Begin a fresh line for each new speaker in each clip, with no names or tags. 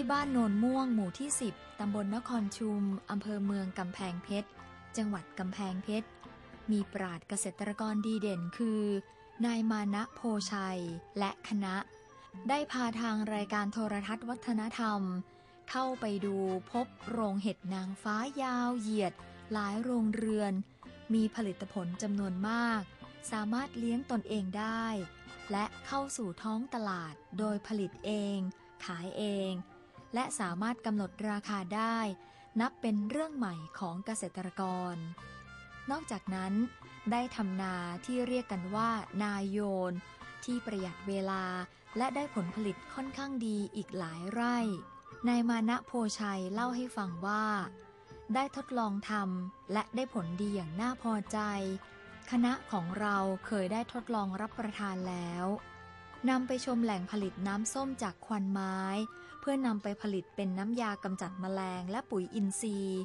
ที่บ้านโนนม่วงหมู่ที่ 10 ตำบลนครชุม อำเภอเมืองกำแพงเพชร จังหวัดกำแพงเพชร มีปราดเกษตรกรดีเด่นคือ นายมานะโพชัย และคณะ ได้พาทางรายการโทรทัศน์วัฒนธรรม เข้าไปดูพบโรงเห็ดนางฟ้ายาวเหยียด หลายโรงเรือน มีผลิตผลจำนวนมาก สามารถเลี้ยงตนเองได้ และเข้าสู่ท้องตลาดโดยผลิตเองขายเอง และสามารถกำหนดราคาได้ นับเป็นเรื่องใหม่ของเกษตรกร นอกจากนั้น ได้ทำนาที่เรียกกันว่า นาโยน ที่ประหยัดเวลาและได้ผลผลิตค่อนข้างดีอีกหลายไร่ นายมานะโพชัยเล่าให้ฟังว่า ได้ทดลองทำและได้ผลดีอย่างน่าพอใจ คณะของเราเคยได้ทดลองรับประทานแล้ว นำไปชมแหล่งผลิตน้ำส้มจากควันไม้ เพื่อนำไปผลิตเป็นน้ำยากำจัดแมลงและปุ๋ยอินทรีย์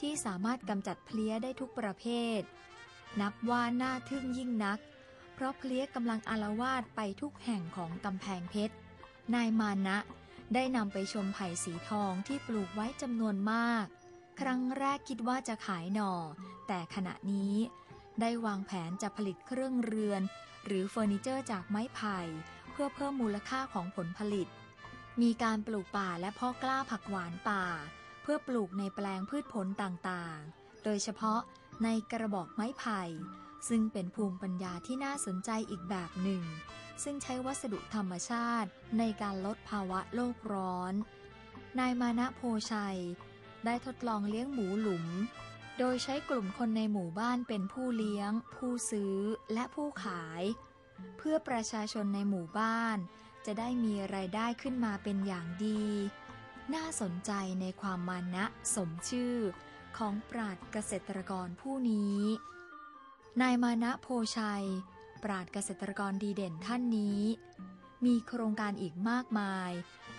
ที่สามารถกำจัดเพลี้ยได้ทุกประเภท นับว่าน่าทึ่งยิ่งนัก เพราะเพลี้ยกำลังอารวาสไปทุกแห่งของกำแพงเพชร นายมานะ ได้นำไปชมไผ่สีทองที่ปลูกไว้จำนวนมาก ครั้งแรกคิดว่าจะขายหน่อ แต่ขณะนี้ ได้วางแผนจะผลิตเครื่องเรือน หรือเฟอร์นิเจอร์จากไม้ไผ่ เพื่อเพิ่มมูลค่าของผลผลิต มีการปลูกป่าและพาะกล้าผักหวานป่า เพื่อปลูกในแปลงพืชผลต่างๆ โดยเฉพาะในกระบอกไม้ไผ่ ซึ่งเป็นภูมิปัญญาที่น่าสนใจอีกแบบหนึ่ง ซึ่งใช้วัสดุธรรมชาติในการลดภาวะโลกร้อน นายมานะโพชัย ได้ทดลองเลี้ยงหมูหลุม โดยใช้กลุ่มคนในหมู่บ้านเป็นผู้เลี้ยง ผู้ซื้อและผู้ขาย เพื่อประชาชนในหมู่บ้าน จะได้มีไรายได้ขึ้นมาเป็นอย่างดี น่าสนใจในความมานะสมชื่อของปราดเกษตรกรผู้นี้ นายมานะโพชัย ปราดเกษตรกรดีเด่นท่านนี้ มีโครงการอีกมากมาย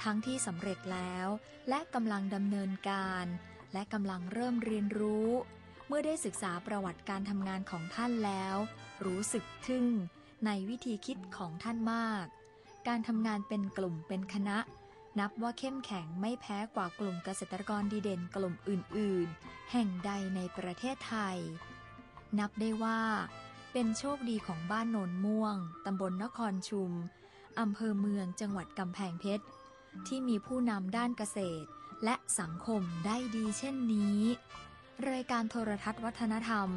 ทั้งที่สำเร็จแล้วและกำลังดำเนินการ และกำลังเริ่มเรียนรู้ เมื่อได้ศึกษาประวัติการทำงานของท่านแล้ว รู้สึกทึ่ง ในวิธีคิดของท่านมาก การทำงานเป็นกลุ่มเป็นคณะ นับว่าเข้มแข็งไม่แพ้กว่ากลุ่มเกษตรกรดีเด่นกลุ่มอื่น ๆ แห่งใดในประเทศไทย นับได้ว่า เป็นโชคดีของบ้านโนนม่วงตำบลนครชุมอำเภอเมืองจังหวัดกำแพงเพชรที่มีผู้นำด้านเกษตร และสังคมได้ดีเช่นนี้ รายการโทรทัศน์วัฒนธรรม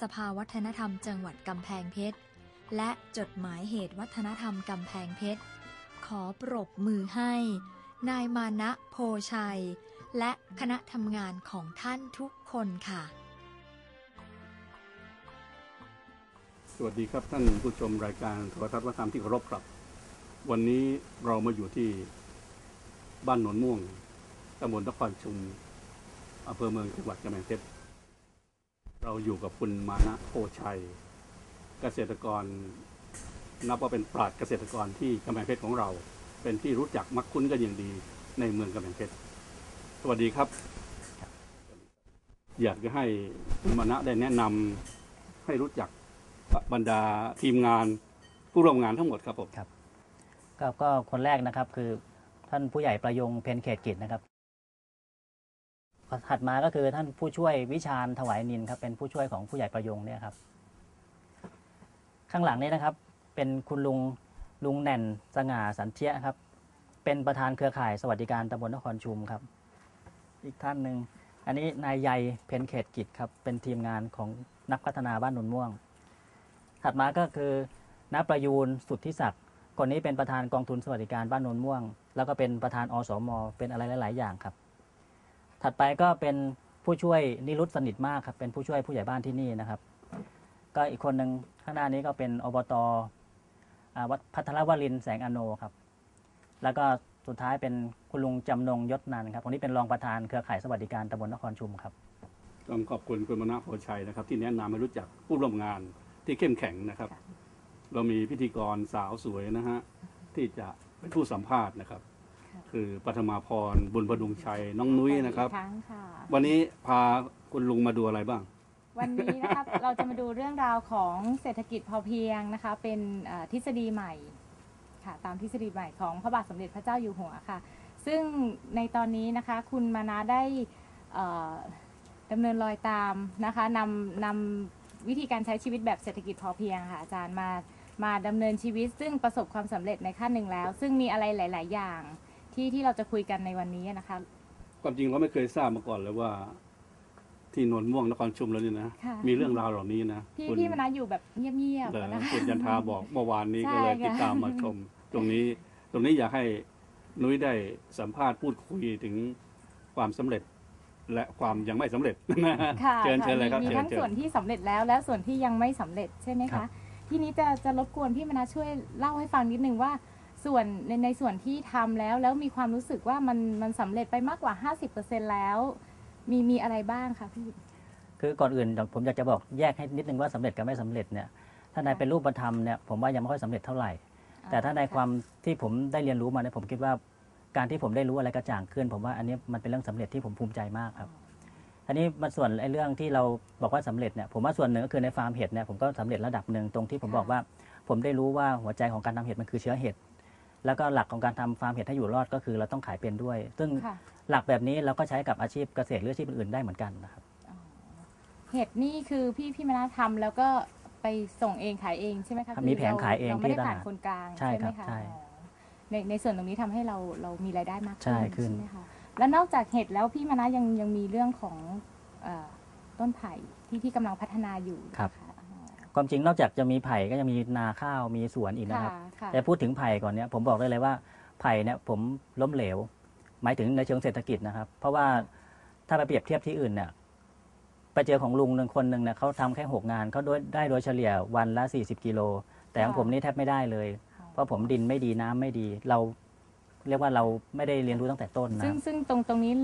สภาวัฒนธรรมจังหวัดกำแพงเพชร และจดหมายเหตุวัฒนธรรมกำแพงเพชร ขอปรบมือให้ นายมานะโพชัย และคณะทำงานของท่านทุกคนค่ะ
สวัสดีครับท่านผู้ชมรายการโทรทัศน์วัฒนธรรมที่เคารพครับ วันนี้เรามาอยู่ที่บ้านโนนม่วงำบลนครชุมอำเภอเมืองจังหวัดกำแพงเพชรเราอยู่กับคุณมานะโพชัย เกษตรกร นับว่าเป็นปราชญ์เกษตรกรที่กำแพงเพชรของเรา เป็นที่รู้จักมักคุ้นกันอย่างดีในเมืองกำแพงเพชรสวัสดีครับ อยากจะให้คุณมานะได้แนะนำให้รู้จักบรรดาทีมงานผู้ร่วมงานทั้งหมดครับผม
ครับก็ก็คนแรกนะครับคือท่านผู้ใหญ่ประยงเพนเขตกิจนะครับ ถัดมาก็คือท่านผู้ช่วยวิชาญถวายนินครับเป็นผู้ช่วยของผู้ใหญ่ประยงเนี่ยครับ ข้างหลังนี้นะครับ เป็นคุณลุงลุงแหน่นสง่าสันเทียครับ เป็นประธานเครือข่ายสวัสดิการตำบลนครชุมครับ อีกท่านหนึ่งอันนี้นายใยเพนเขตกิจครับ เป็นทีมงานของนักพัฒนาบ้านนุนม่วง ถัดมาก็คือณประยูนสุทธิศักดิ์คนนี้เป็นประธานกองทุนสวัสดิการบ้านนนม่วง แล้วก็เป็นประธานอสม เป็นอะไรหลาย ๆ อย่างครับ ถัดไปก็เป็นผู้ช่วยนิรุตสนิทมากครับเป็นผู้ช่วยผู้ใหญ่บ้านที่นี่นะครับ ก็อีกคนหนึ่งข้างหน้านี้ก็เป็นอบตอ่าวัดพัทรวรินทร์แสงอโนครับ แล้วก็สุดท้ายเป็นคุณลุงจำนงยศนันท์ครับคนนี้เป็นรองประธานเครือข่ายสวัสดิการตำบลนครชุมครับ
ต้องขอบคุณคุณมานะโพชัยนะครับ ที่แนะนำให้รู้จักผู้ร่วมงานที่เข้มแข็งนะครับ เรามีพิธีกรสาวสวยนะฮะที่จะเป็นผู้สัมภาษณ์นะครับ คือปัทมาพรบุญประดุงชัยน้องนุ้ยนะครับ
อีกครั้งค่ะ
วันนี้พาคุณลุงมาดูอะไรบ้าง
วันนี้นะคะ เราจะมาดูเรื่องราวของเศรษฐกิจพอเพียงนะคะ เป็นเอ่อทฤษฎีใหม่ค่ะ ตามทฤษฎีใหม่ของพระบาทสมเด็จพระเจ้าอยู่หัวค่ะซซึ่งในตอนนี้นะคะ คุณมานะได้เอ่อดำเนินรอยตามนะคะนำนำวิธีการใช้ชีวิตแบบเศรษฐกิจพอเพียงค่ะอาจารย์มามาดำเนินชีวิต ซึ่งประสบความสำเร็จในขั้นหนึ่งแล้ว ซึ่งมีอะไรหลาย ๆ อย่าง ที่ที่เราจะคุยกันในวันนี้นะคะ
ความจริงเราไม่เคยทราบมาก่อนเลยว่า ที่นนท์ม่วงนครชุมแล้วนี่นะ
ค่ะ
มีเรื่องราวเหล่านี้นะ
พี่
คุณ
พี่มานะอยู่แบบเงียบ
เหรอ
ๆนะคะ
คุณยันทาบอกเมื่อวานนี้
ใช่
ก็เลย
ค่ะ
ติดตามมาชม ตรงนี้ ตรงนี้อยากให้นุ้ยได้สัมภาษณ์พูดคุยถึงความสำเร็จ และความยังไม่สำเร็จนะ
ค่ะ
เชิญ
ค่ะ
เชิญเลยครับ
มี
เชิญ
ทั้ง
เชิ
ส่ว
ญ
นที่สำเร็จแล้วและส่วนที่ยังไม่สำเร็จใช่ไหม
ครั
คะ
บ
ทีนี้จะจะรบกวนพี่มนาช่วยเล่าให้ฟังนิดนึงว่า ส่วนในในส่วนที่ทำแล้วแล้วมีความรู้สึกว่ามันมันสำเร็จไปมากกว่า 50%แล้ว มีมีอะไรบ้างคะพี่
คือก่อนอื่นผมอยากจะบอกแยกให้นิดนึงว่าสำเร็จกับไม่สำเร็จเนี่ยถ้าในเป็นรูปธรรมเนี่ยผมว่ายังไม่ค่อยสำเร็จเท่าไหร่ แต่ถ้าในความที่ผมได้เรียนรู้มาเนี่ยผมคิดว่าการที่ผมได้รู้อะไรกระจ่างขึ้น ผมว่าอันนี้มันเป็นเรื่องสำเร็จที่ผมภูมิใจมากครับทีนี้มาส่วนไอ้เรื่องที่เราบอกว่าสำเร็จเนี่ยผมว่าส่วนหนึ่งก็คือในฟาร์มเห็ดเนี่ยผมก็สำเร็จระดับหนึ่งตรงที่ผมบอกว่า ผมได้รู้ว่าหัวใจของการทำเห็ดมันคือเชื้อเห็ด แล้วก็หลักของการทำฟาร์มเห็ดให้อยู่รอดก็คือเราต้องขายเป็นด้วย ซึ่ง
ค่ะ
หลักแบบนี้เราก็ใช้กับอาชีพเกษตรหรืออาชีพอื่นๆได้เหมือนกันนะครับ
เห็ดนี่คือพี่พี่มนาทำแล้วก็ไปส่งเองขายเองใช่ไหมคะ
ครับมีแผงขายเอง
เราไม่ได้
ที่ตลาด
ผ่านคนกลาง
ใช่
ไหม
ครับ
คะ
ใช่
อ๋อในในส่วนตรงนี้ทำให้เราเรามีรายได้มาก
ใช่ขึ้น
ใช่ไหมคะแล้วนอกจากเห็ดแล้วพี่มนายังยังมีเรื่องของเอ่อต้นไผ่ที่ที่กำลังพัฒนาอยู่นะคะอ๋อ
ความจริงนอกจากจะมีไผ่ก็ยังมีนาข้าวมีสวนอีกนะครับ
ค่ะค่ะ
แต่พูดถึงไผ่ก่อนเนี่ยผมบอกได้เลยว่าไผ่เนี่ยผมล้มเหลว หมายถึงในเชิงเศรษฐกิจนะครับ เพราะว่าถ้าไปเปรียบเทียบที่อื่นเนี่ยไปเจอของลุงหนึ่งคนหนึ่งเนี่ยเขาทำแค่หกงานเขาได้ได้โดยเฉลี่ยวันละ 40กิโลแต่ของผมนี่แทบไม่ได้เลย เพราะผมดินไม่ดีน้ำไม่ดี เราเรียกว่าเราไม่ได้เรียนรู้ตั้งแต่ต้นนะ
ซึ่งซึ่งตรงตรงนี้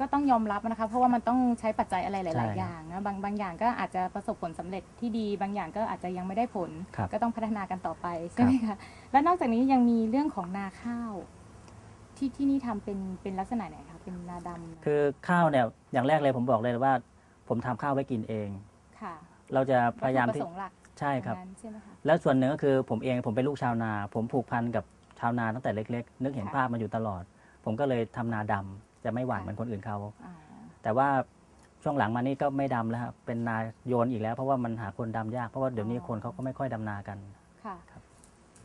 ก็ต้องยอมรับนะคะ เพราะว่ามันต้องใช้ปัจจัยอะไรห
ใช่
ลาย ๆ อย่างนะบางบางอย่างก็อาจจะประสบผลสำเร็จที่ดี บางอย่างก็อาจจะยังไม่ได้ผล
ครับ
ก็ต้องพัฒนากันต่อไปใช่ไหมคะแล้วนอกจากนี้ยังมีเรื่องของนาข้าว ที่ที่นี่ทำเป็นเป็นลักษณะไหนคะเป็นนาดำ
คือข้าวเนี่ยอย่างแรกเลยผมบอกเลยว่า ผมทำข้าวไว้กินเอง
ค่ะ
เราจะพยายาม
วัตถุ
ที่
ประสงค์หลัก
ใช่ครับ
ตงนั้นใช่ไหมคะ
แล้วส่วนหนึ่งก็คือผมเองผมเป็นลูกชาวนา ผมผูกพันกับชาวนาตั้งแต่เล็ก ๆ นึกเห็น
ค่ะ
ภาพมาอยู่ตลอด ผมก็เลยทำนาดำ จะไม่หวาน
ค่ะ
เหมือนคนอื่นเขา
อ่า
แต่ว่าช่วงหลังมานี่ก็ไม่ดำแล้วครับเป็นนาโยนอีกแล้ว เพราะว่ามันหาคนดำยาก เพราะว่าเดี๋ยวนี้คนเขาก็ไม่ค่อยดำนากัน
ค่ะ
ครับ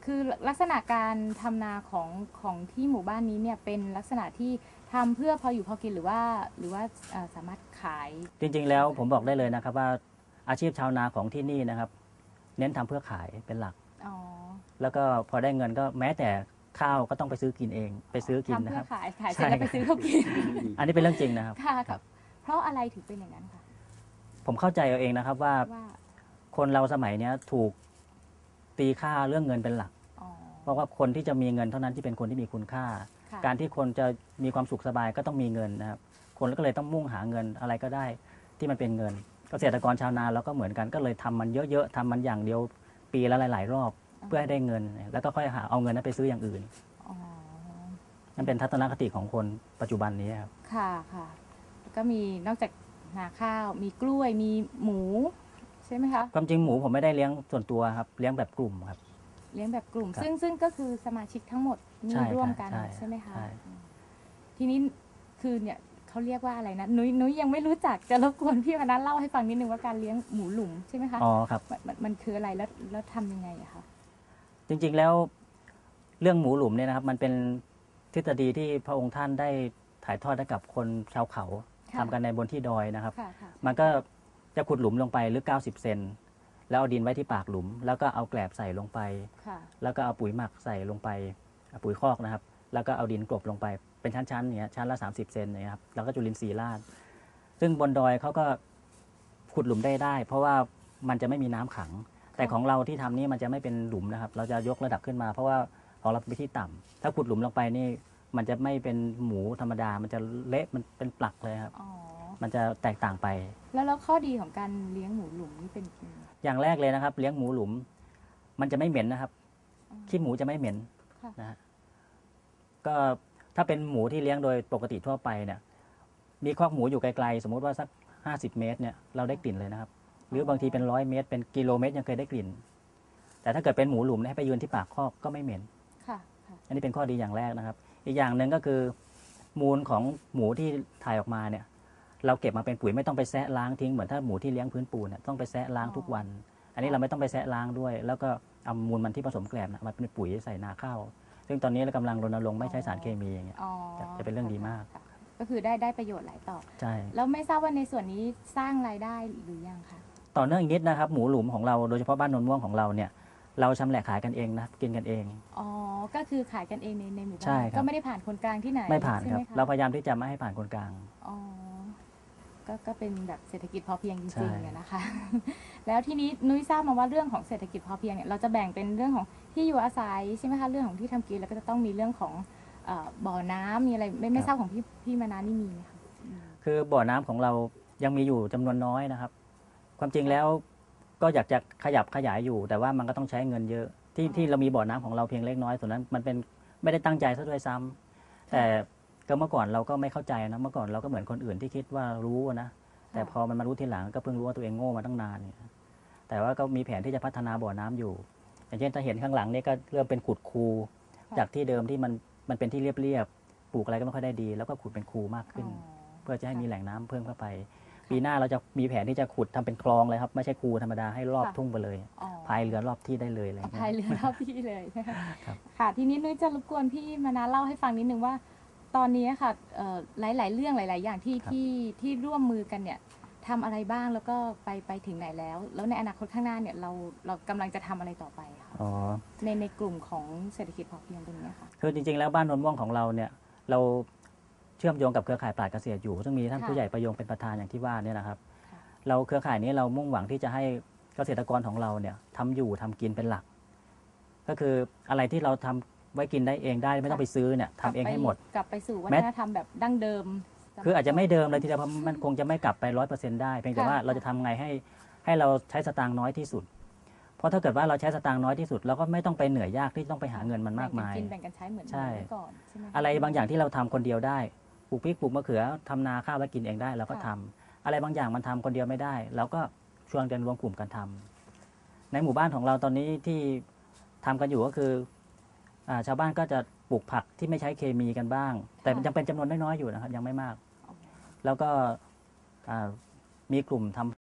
คือลักษณะการทำนาของของที่หมู่บ้านนี้เนี่ยเป็นลักษณะที่ทำเพื่อพออยู่พอกินหรือว่าหรือว่าเอ่อสามารถขาย
จริงๆ แล้วผมบอกได้เลยนะครับว่าอาชีพชาวนาของที่นี่นะครับ เน้นทำเพื่อขายเป็นหลัก
อ๋อ
แล้วก็พอได้เงินก็แม้แต่ ข้าวก็ต้องไปซื้อกินเอง ไปซื้อกิน
ทำ
นะ
เพื่
ครั
อบ ขายขายเส
ใช่
ร็จแล้วไปซื้อเขากิน
อันนี้เป็นเรื่องจริงนะครับ
ค่ะครับ เพราะอะไรถึงเป็นอย่างนั้นคะ
ผมเข้าใจเอาเองนะครับว่า
ว่า
คนเราสมัยเนี้ยถูกตีค่าเรื่องเงินเป็นหลัก
อ๋อ
เพราะว่าคนที่จะมีเงินเท่านั้นที่เป็นคนที่มีคุณค่า
ค่ะ
การที่คนจะมีความสุขสบายก็ต้องมีเงินนะครับ คนก็เลยต้องมุ่งหาเงินอะไรก็ได้ที่มันเป็นเงิน เกษตรกรชาวนาเราก็เหมือนกันก็เลยทำมันเยอะๆทำมันอย่างเดียวปีละหลาย ๆ รอบ เพื่อให้ได้เงิน แล้วก็ค่อยหาเอาเงินนั้นไปซื้ออย่างอื่น
อ๋อ
นั่นเป็นทัศนคติของคนปัจจุบันนี้ครับ
ค่ะค่ะแล้วก็มีนอกจากนาข้าว มีกล้วยมีหมูใช่ไหมคะ
ความจริงหมูผมไม่ได้เลี้ยงส่วนตัวครับ เลี้ยงแบบกลุ่มครับ
เลี้ยงแบบกลุ่ม
ครับ
ซึ่งซึ่งก็คือสมาชิกทั้งหมดมี
ใช่
ร่วม
ครับ
กัน
ใช่
ใช่ไหมคะ
ใช่
อืมทีนี้คือเนี่ยเขาเรียกว่าอะไรนะนุ้ยนุ้ยยังไม่รู้จักจะรบกวนพี่วันนั้นเล่าให้ฟังนิดนึงว่าการเลี้ยงหมูหลุมใช่ไหมคะ
อ๋อครับ
มันมันมันคืออะไรแล้วแล้วทำยังไงอะคะ
จริงๆแล้วเรื่องหมูหลุมเนี่ยนะครับ มันเป็นทฤษฎีที่พระองค์ท่านได้ถ่ายทอดให้กับคนชาวเขาทำกันในบนที่ดอยนะครับ
ค่ะค่ะ
มันก็จะขุดหลุมลงไปลึก 90 เซนแล้วเอาดินไว้ที่ปากหลุม แล้วก็เอาแกลบใส่ลงไป
ค่ะ
แล้วก็เอาปุ๋ยหมักใส่ลงไปเอาปุ๋ยคอกนะครับ แล้วก็เอาดินกลบลงไปเป็นชั้นๆอย่างเงี้ยชั้นละ 30 เซนเนี่ยครับ แล้วก็จุลินทรีย์ราดซึ่งบนดอยเขาก็ขุดหลุมได้ได้ เพราะว่ามันจะไม่มีน้ำขัง แต่ของเราที่ทำนี่มันจะไม่เป็นหลุมนะครับ เราจะยกระดับขึ้นมา เพราะว่าของเราเป็นที่ต่ำถ้าขุดหลุมลงไปนี่ มันจะไม่เป็นหมูธรรมดา มันจะเละมันเป็นปลักเลยครับ
อ๋อ
มันจะแตกต่างไป
แล้วแล้วข้อดีของการเลี้ยงหมูหลุมนี่เป็นยังไง
อย่างแรกเลยนะครับ เลี้ยงหมูหลุม มันจะไม่เหม็นนะครับ
อ๋อ
ขี้หมูจะไม่เหม็น
ค่ะ
นะฮะก็ถ้าเป็นหมูที่เลี้ยงโดยปกติทั่วไปเนี่ย มีคอกหมูอยู่ไกลๆ สมมุติว่าสักห้าสิบเมตรเนี่ยเราได้กลิ่นเลยนะครับ หรือบางทีเป็นร้อยเมตร เป็นกิโลเมตร ยังเคยได้กลิ่น แต่ถ้าเกิดเป็นหมูหลุมเนี่ยให้ไปยืนที่ปากคอกก็ไม่เหม็น
ค่ะค่ะ
อันนี้เป็นข้อดีอย่างแรกนะครับ อีกอย่างหนึ่งก็คือ มูลของหมูที่ถ่ายออกมาเนี่ย เราเก็บมาเป็นปุ๋ยไม่ต้องไปแซะล้างทิ้งเหมือนถ้าหมูที่เลี้ยงพื้นปูนเนี่ยต้องไปแซะล้างทุกวัน อันนี้เราไม่ต้องไปแซะล้างด้วย แล้วก็เอามูลมันที่ผสมแกลบนะมาเป็นปุ๋ยใส่นาข้าวซึ่งตอนนี้เรากำลังรณรงค์ไม่ใช้สารเคมีอย่างเงี้ย
อ๋อ
จะจะเป็นเรื่องดีมาก
ค่ะก็คือได้ได้ประโยชน์หลายต่อ
ใช่
แล้วไม่ทราบว่าในส่วนนี้สร้างรายได้หรือยังคะ
ต่อเนื่องอีกนิดนะครับ หมูหลุมของเราโดยเฉพาะบ้านนนม่วงของเราเนี่ยเราชำแหละขายกันเองนะกินกันเอง
อ๋อ ก็คือขายกันเองในในหมู่บ้า
ใช่
น
ครับ
ก็ไม่ได้ผ่านคนกลางที่ไหน
ไม่ผ่าน
ใช่
ครับ
ไหมะ
เราพยายามที่จะไม่ให้ผ่านคนกลาง
อ๋อก็ก็เป็นแบบเศรษฐกิจพอเพียงจ
ใช่
ริงๆอะนะคะ แล้วทีนี้นุ้ยทราบมาว่าเรื่องของเศรษฐกิจพอเพียงเนี่ยเราจะแบ่งเป็นเรื่องของที่อยู่อาศัยใช่ไหมคะเรื่องของที่ทำกินแล้วก็จะต้องมีเรื่องของเอ่อบ่อน้ำมีอะไรไม่ไม่ทราบของพี่พี่มานานี่มีไหมคะอืม
คือบ่อน้ำของเรายังมีอยู่จำนวนน้อยนะครับ ความจริงแล้วก็อยากจะขยับขยายอยู่ แต่ว่ามันก็ต้องใช้เงินเยอะ ที่
อ๋อ
ที่เรามีบ่อน้ำของเราเพียงเล็กน้อยส่วนนั้นมันเป็นไม่ได้ตั้งใจซะด้วยซ้ำแต่ก็เมื่อก่อนเราก็ไม่เข้าใจนะเมื่อก่อนเราก็เหมือนคนอื่นที่คิดว่ารู้นะแต่พอมันมารู้ทีหลังก็เพิ่งรู้ว่าตัวเองโง่มาตั้งนานเนี่ยแต่ว่าก็มีแผนที่จะพัฒนาบ่อน้ำอยู่ อย่างเช่นถ้าเห็นข้างหลังนี่ก็เริ่มเป็นขุดคูจากที่เดิมที่มันมันเป็นที่เรียบๆปลูกอะไรก็ไม่ค่อยได้ดี แล้วก็ขุดเป็นคูมากขึ้น เพื่อจะให้มีแหล่งน้ำเพิ่มเข้าไป ปีหน้าเราจะมีแผนที่จะขุดทำเป็นคลองเลยครับ ไม่ใช่คูธรรมดาให้รอบ
ค่ะ
ทุ่งไปเลย
อ๋อ
พายเรือรอบที่ได้เลยอะไรอย่างเงี้
พาย
ย
เรือรอบที่เลย
ครับ
ค่ะ ทีนี้นุ้ยจะรบกวนพี่มานาเล่าให้ฟังนิดนึงว่า ตอนนี้ค่ะเอ่อหลาย ๆ เรื่องหลาย ๆ อย่างที่ที่ที่ร่วมมือกันเนี่ยทำอะไรบ้างแล้วก็ไปไปถึงไหนแล้ว แล้วในอนาคตข้างหน้าเนี่ยเราเรากำลังจะทำอะไรต่อไปคะ
อ๋อ
ในในกลุ่มของเศรษฐกิจพอเพียงตรงเนี้ยค่ะ
คือจริงๆแล้วบ้านนนม่วงของเราเนี่ยเรา เชื่อมโยงกับเครือข่ายปราชญ์เกษตรอยู่ ซึ่งมีท่าน
ค่ะ
ผู้ใหญ่ประยงเป็นประธานอย่างที่ว่าเนี่ยนะครับ
ค่ะ
เราเครือข่ายนี้เรามุ่งหวังที่จะให้เกษตรกรของเราเนี่ยทำอยู่ทำกินเป็นหลัก ก็คืออะไรที่เราทำไว้กินได้เองได้ไม่ต้องไปซื้อเนี่ยทำเองให้หมด
กลับไปสู่วั
แม้
ฒนธรรมแบบดั้งเดิม
คืออาจจะไม่เดิมเลยทีเดียวเพราะมันคงจะไม่กลับไปร้อยเปอร์เซ็นต์ได้เพียงแต่
ค่ะ
ว่าเราจะทำไงให้ให้เราใช้สตางค์น้อยที่สุด เพราะถ้าเกิดว่าเราใช้สตางค์น้อยที่สุดเราก็ไม่ต้องไปเหนื่อยยากที่ต้องไปหาเงินมันมากมาย
แบ่งนกินแบ่งกันใช้เหมือน
ใช่
เมื่อก่อนใช่ไหมค
อะไรบางอย่างที่เราทำคนเดียวได้ป ลูกพริกปลูกมะเขือทำนาข้าวแล้วกินเองได้เราก็ทำอะไรบางอย่างมันทำคนเดียวไม่ได้เราก็ชวนกันรวมกลุ่มกันทำในหมู่บ้านของเราตอนนี้ที่ทำกันอยู่ก็คืออาชาวบ้านก็จะปลูกผักที่ไม่ใช้เคมีกันบ้าง แต่ยังเป็นจำนวนน้อยๆอยู่นะครับยังไม่มาก แล้วก็อ่ามีกลุ่มทำ